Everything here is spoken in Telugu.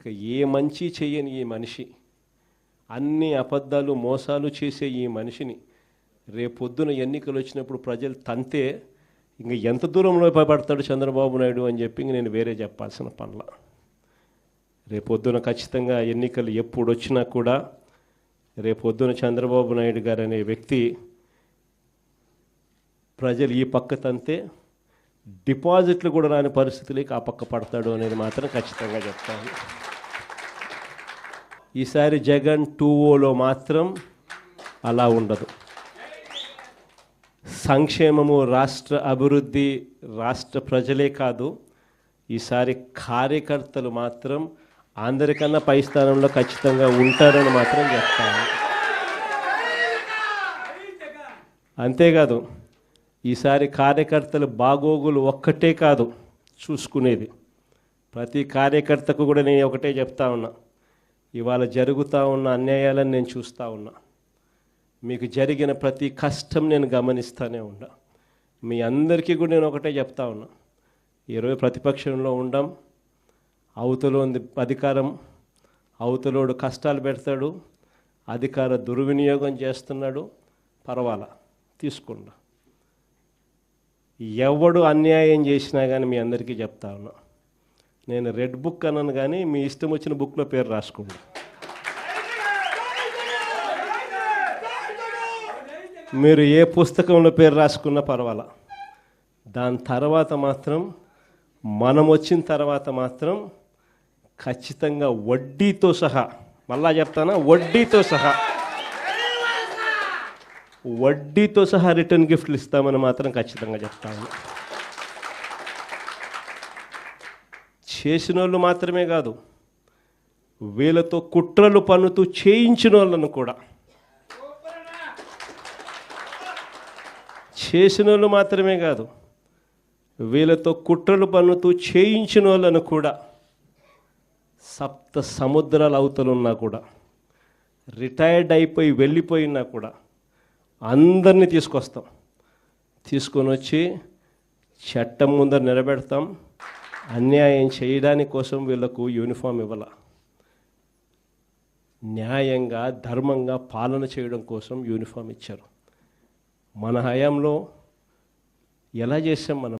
ఇక ఏ మంచి చేయని ఈ మనిషి అన్ని అబద్ధాలు మోసాలు చేసే ఈ మనిషిని రేపొద్దున ఎన్నికలు వచ్చినప్పుడు ప్రజలు తంతే ఇంక ఎంత దూరంలో పడతాడు చంద్రబాబు నాయుడు అని చెప్పి నేను వేరే చెప్పాల్సిన పనుల. రేపొద్దున ఖచ్చితంగా ఎన్నికలు ఎప్పుడు వచ్చినా కూడా రేపొద్దున చంద్రబాబు నాయుడు గారు అనే వ్యక్తి ప్రజలు ఈ పక్క తంతే డిపాజిట్లు కూడా రాని పరిస్థితులకి ఆ పక్క పడతాడు అనేది మాత్రం ఖచ్చితంగా చెప్తాను. ఈసారి జగన్ టూ ఓలో మాత్రం అలా ఉండదు. సంక్షేమము రాష్ట్ర అభివృద్ధి రాష్ట్ర ప్రజలే కాదు ఈసారి కార్యకర్తలు మాత్రం అందరికన్నా పై స్థానంలో ఖచ్చితంగా ఉంటారని మాత్రం చెప్తాను అంతేకాదు ఈసారి కార్యకర్తలు బాగోగులు ఒక్కటే కాదు చూసుకునేది. ప్రతి కార్యకర్తకు కూడా నేను ఒకటే చెప్తా ఉన్నా. ఇవాళ జరుగుతూ ఉన్న అన్యాయాలను నేను చూస్తూ ఉన్నా. మీకు జరిగిన ప్రతి కష్టం నేను గమనిస్తూనే ఉన్నా. మీ అందరికీ కూడా నేను ఒకటే చెప్తా ఉన్నా. ఈరోజు ప్రతిపక్షంలో ఉండం అవతల ఉంది అధికారం అవతలోడు కష్టాలు పెడతాడు అధికార దుర్వినియోగం చేస్తున్నాడు పర్వాలా తీసుకుండా ఎవడు అన్యాయం చేసినా కానీ మీ అందరికీ చెప్తా ఉన్నా. నేను రెడ్ బుక్ అన్నాను కానీ మీ ఇష్టం వచ్చిన బుక్లో పేరు రాసుకోండి. మీరు ఏ పుస్తకంలో పేరు రాసుకున్నా పర్వాలా. దాని తర్వాత మాత్రం మనం వచ్చిన తర్వాత మాత్రం ఖచ్చితంగా వడ్డీతో సహా మళ్ళా చెప్తానా? వడ్డీతో సహా. వడ్డీతో సహా రిటర్న్ గిఫ్ట్లు ఇస్తామని మాత్రం ఖచ్చితంగా చెప్తాను. చేసిన వాళ్ళు మాత్రమే కాదు వీళ్ళతో కుట్రలు పన్నుతూ చేయించిన వాళ్ళను కూడా. చేసిన వాళ్ళు మాత్రమే కాదు వీళ్ళతో కుట్రలు పన్నుతూ చేయించిన వాళ్ళను కూడా. సప్త సముద్రాల అవతలున్నా కూడా రిటైర్డ్ అయిపోయి వెళ్ళిపోయినా కూడా అందరినీ తీసుకొస్తాం. తీసుకొని వచ్చి చట్టం ముందర నిలబెడతాం. అన్యాయం చేయడానికి కోసం వీళ్ళకు యూనిఫామ్ ఇవ్వాల. న్యాయంగా ధర్మంగా పాలన చేయడం కోసం యూనిఫామ్ ఇచ్చారు. మన హయాంలో ఎలా చేసాం మనం?